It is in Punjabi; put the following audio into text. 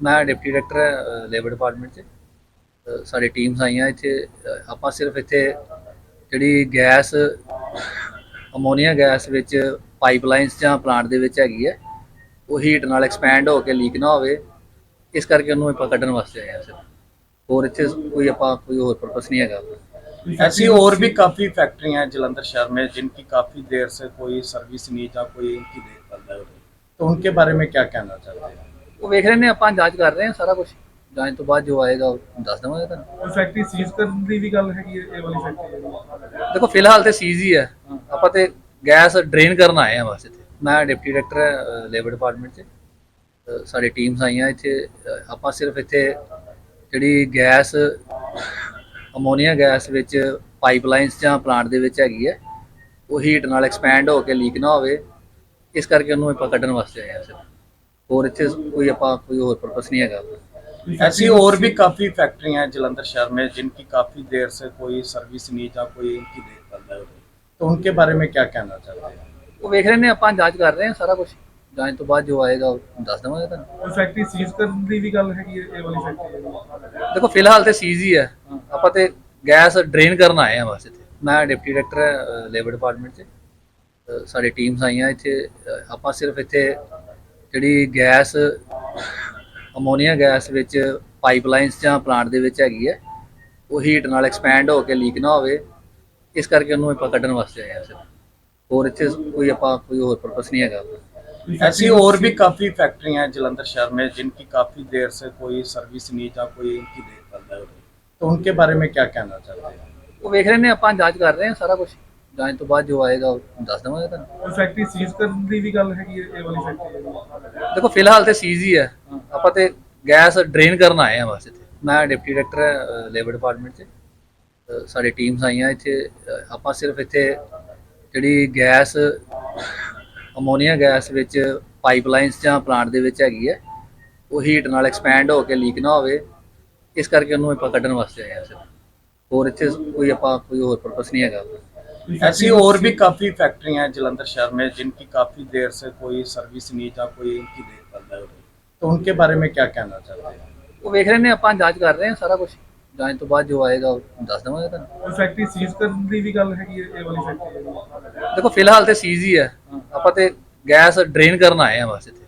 ਮੈਂ ਡਿਪਟੀ ਡਾਇਰੈਕਟਰ ਲੇਬਰ ਡਿਪਾਰਟਮੈਂਟ 'ਚ ਅ, ਸਾਡੀ ਟੀਮਸ ਆਈਆਂ ਇੱਥੇ ਅ, ਆਪਾਂ ਸਿਰਫ ਇੱਥੇ ਜਿਹੜੀ ਗੈਸ ਅਮੋਨੀਆ ਗੈਸ ਵਿੱਚ ਪਾਈਪਲਾਈਨਸ ਜਾਂ ਪਲਾਂਟ ਦੇ ਵਿੱਚ ਹੈਗੀ ਹੈ ਉਹ ਹੀਟ ਨਾਲ ਐਕਸਪੈਂਡ ਹੋ ਕੇ ਲੀਕ ਨਾ ਹੋਵੇ ਇਸ ਕਰਕੇ ਉਹਨੂੰ ਆਪਾਂ ਕੱਢਣ ਵਾਸਤੇ ਆਏ ਹਾਂ ਸਿਰਫ ਹੋਰ ਇੱਥੇ ਕੋਈ ਆਪਾਂ ਕੋਈ ਹੋਰ ਪਰਪਸ ਨਹੀਂ ਹੈਗਾ ऐसी और भी काफी फैक्ट्रियां हैं जलंधर शहर में जिनकी काफी देर से कोई सर्विस नहीं या कोई इनकी देखभाल नहीं हो रही तो उनके बारे में क्या कहना चाहते हैं ਉਹ ਵੇਖ ਰਹੇ ਨੇ ਆਪਾਂ ਜਾਂਚ ਕਰ ਰਹੇ ਹਾਂ ਸਾਰਾ ਕੁਝ ਜਾਂਚ ਤੋਂ ਬਾਅਦ ਜੋ ਆਏਗਾ ਉਹ ਦੱਸ ਦੇਵਾਂਗੇ ਤੁਹਾਨੂੰ। ਉਹ ਫੈਕਟਰੀ ਸੀਜ਼ ਕਰਨ ਦੀ ਵੀ ਗੱਲ ਹੈਗੀ ਹੈ ਇਹ ਵਾਲੀ ਫੈਕਟਰੀ ਦੇਖੋ ਫਿਲਹਾਲ ਤੇ ਸੀਜ਼ ਹੀ ਹੈ। ਆਪਾਂ ਤੇ ਗੈਸ ਡਰੇਨ ਕਰਨ ਆਏ ਆ ਬਸ ਇੱਥੇ। ਮੈਂ ਡਿਪਟੀ ਡਾਇਰੈਕਟਰ ਲੇਬਰ ਡਿਪਾਰਟਮੈਂਟ 'ਚ। ਸਾਡੀ ਟੀਮਸ ਆਈਆਂ ਇੱਥੇ। ਆਪਾਂ ਸਿਰਫ ਇੱਥੇ ਜਿਹੜੀ ਗੈਸ ਅਮੋਨੀਆ ਗੈਸ ਵਿੱਚ ਪਾਈਪਲਾਈਨਸ ਜਾਂ ਪਲਾਂਟ ਦੇ ਵਿੱਚ ਹੈਗੀ ਹੈ ਉਹ ਹੀਟ ਨਾਲ ਐਕਸਪੈਂਡ ਹੋ ਕੇ ਲੀਕ ਨਾ ਹੋਵੇ ਇਸ ਕਰਕੇ ਉਹਨੂੰ ਆਪਾਂ ਕੱਢਣ ਵਾਸਤੇ ਆਏ ਹਾਂ ਸਿਰਫ। ਹੋਰ ਇੱਥੇ ਕੋਈ ਆਪਾਂ ਕੋਈ ਹੋਰ ਪਰਪਸ ਨਹੀਂ ਹੈਗਾ ऐसी और भी काफी फैक्ट्रियां हैं जलंधर शहर में जिनकी काफी देर से कोई सर्विस नहीं या कोई इनकी देखभाल नहीं हो रही तो उनके बारे में क्या कहना चाहते हैं ਉਹ ਵੇਖ ਰਹੇ ਨੇ ਆਪਾਂ ਜਾਂਚ ਕਰ ਰਹੇ ਹਾਂ ਸਾਰਾ ਕੁਝ ਜਾਂਚ ਤੋਂ ਬਾਅਦ ਜੋ ਆਏਗਾ ਉਹ ਦੱਸ ਦੇਵਾਂਗੇ ਤੁਹਾਨੂੰ ਉਹ ਫੈਕਟਰੀ ਸੀਜ਼ ਕਰਨ ਦੀ ਵੀ ਗੱਲ ਹੈਗੀ ਹੈ ਇਹ ਵਾਲੀ ਫੈਕਟਰੀ ਦੇਖੋ ਫਿਲਹਾਲ ਤੇ ਸੀਜ਼ ਹੀ ਹੈ ਆਪਾਂ ਤੇ ਗੈਸ ਡਰੇਨ ਕਰਨ ਆਏ ਆ ਬਸ ਇੱਥੇ ਮੈਂ ਡਿਪਟੀ ਡਾਇਰੈਕਟਰ ਲੇਬਰ ਡਿਪਾਰਟਮੈਂਟ 'ਚ ਅ, ਸਾਡੀ ਟੀਮਸ ਆਈਆਂ ਇੱਥੇ ਅ, ਆਪਾਂ ਸਿਰਫ ਇੱਥੇ ਜਿਹੜੀ ਗੈਸ ਅਮੋਨੀਆ ਗੈਸ ਵਿੱਚ ਪਾਈਪਲਾਈਨਸ ਜਾਂ ਪਲਾਂਟ ਦੇ ਵਿੱਚ ਹੈਗੀ ਹੈ ਉਹ ਹੀਟ ਨਾਲ ਐਕਸਪੈਂਡ ਹੋ ਕੇ ਲੀਕ ਨਾ ਹੋਵੇ ਇਸ ਕਰਕੇ ਉਹਨੂੰ ਆਪਾਂ ਕੱਢਣ ਵਾਸਤੇ ਆਏ ਹਾਂ ਸਿਰਫ ਹੋਰ ਇੱਥੇ ਕੋਈ ਆਪਾਂ ਕੋਈ ਹੋਰ ਪਰਪਸ ਨਹੀਂ ਹੈਗਾ ऐसी और भी काफी फैक्ट्रियां हैं जलंधर शहर में जिनकी काफी देर से कोई सर्विस नहीं या कोई इनकी देखभाल नहीं हो रही तो उनके बारे में क्या कहना चाहते हैं ਉਹ ਵੇਖ ਰਹੇ ਨੇ ਆਪਾਂ ਜਾਂਚ ਕਰ ਰਹੇ ਹਾਂ ਸਾਰਾ ਕੁਝ ਜਾਂਚ ਤੋਂ ਬਾਅਦ ਜੋ ਆਏਗਾ ਉਹ ਦੱਸ ਦੇਵਾਂਗੇ ਤੁਹਾਨੂੰ। ਉਹ ਫੈਕਟਰੀ ਸੀਜ਼ ਕਰਨ ਦੀ ਵੀ ਗੱਲ ਹੈਗੀ ਹੈ ਇਹ ਵਾਲੀ ਫੈਕਟਰੀ ਦੇਖੋ ਫਿਲਹਾਲ ਤੇ ਸੀਜ਼ ਹੀ ਹੈ। ਆਪਾਂ ਤੇ ਗੈਸ ਡਰੇਨ ਕਰਨ ਆਏ ਆ ਬਸ ਇੱਥੇ। ਮੈਂ ਡਿਪਟੀ ਡਾਇਰੈਕਟਰ ਲੇਬਰ ਡਿਪਾਰਟਮੈਂਟ 'ਚ। ਸਾਡੀ ਟੀਮਸ ਆਈਆਂ ਇੱਥੇ। ਆਪਾਂ ਸਿਰਫ ਇੱਥੇ ਜਿਹੜੀ ਗੈਸ ਅਮੋਨੀਆ ਗੈਸ ਵਿੱਚ ਪਾਈਪਲਾਈਨਸ ਜਾਂ ਪਲਾਂਟ ਦੇ ਵਿੱਚ ਹੈਗੀ ਹੈ ਉਹ ਹੀਟ ਨਾਲ ਐਕਸਪੈਂਡ ਹੋ ਕੇ ਲੀਕ ਨਾ ਹੋਵੇ। ਇਸ ਕਰਕੇ ਉਹਨੂੰ ਆਪਾਂ ਕੱਢਣ ਵਾਸਤੇ ਆਏ ਹਾਂ ਸਿਰਫ। ਹੋਰ ਇੱਥੇ ਕੋਈ ਆਪਾਂ ਕੋਈ ਹੋਰ ਪਰਪਸ ਨਹੀਂ ਹੈਗਾ। ऐसी और भी काफी फैक्ट्रियां हैं जलंधर शहर में जिनकी काफी देर से कोई सर्विस नहीं या कोई इनकी देखभाल नहीं हो रही तो उनके बारे में क्या कहना चाहते हैं ਉਹ ਵੇਖ ਰਹੇ ਨੇ ਆਪਾਂ ਜਾਂਚ ਕਰ ਰਹੇ ਹਾਂ ਸਾਰਾ ਕੁਝ ਜਾਂਚ ਤੋਂ ਬਾਅਦ ਜੋ ਆਏਗਾ ਉਹ ਦੱਸ ਦੇਵਾਂਗੇ ਤੁਹਾਨੂੰ ਉਹ ਫੈਕਟਰੀ ਸੀਜ਼ ਕਰਨ ਦੀ ਵੀ ਗੱਲ ਹੈਗੀ ਹੈ ਇਹ ਵਾਲੀ ਫੈਕਟਰੀ ਦੇਖੋ ਫਿਲਹਾਲ ਤੇ ਸੀਜ਼ ਹੀ ਹੈ ਆਪਾਂ ਤੇ ਗੈਸ ਡਰੇਨ ਕਰਨ ਆਏ ਆ ਬਸ ਇੱਥੇ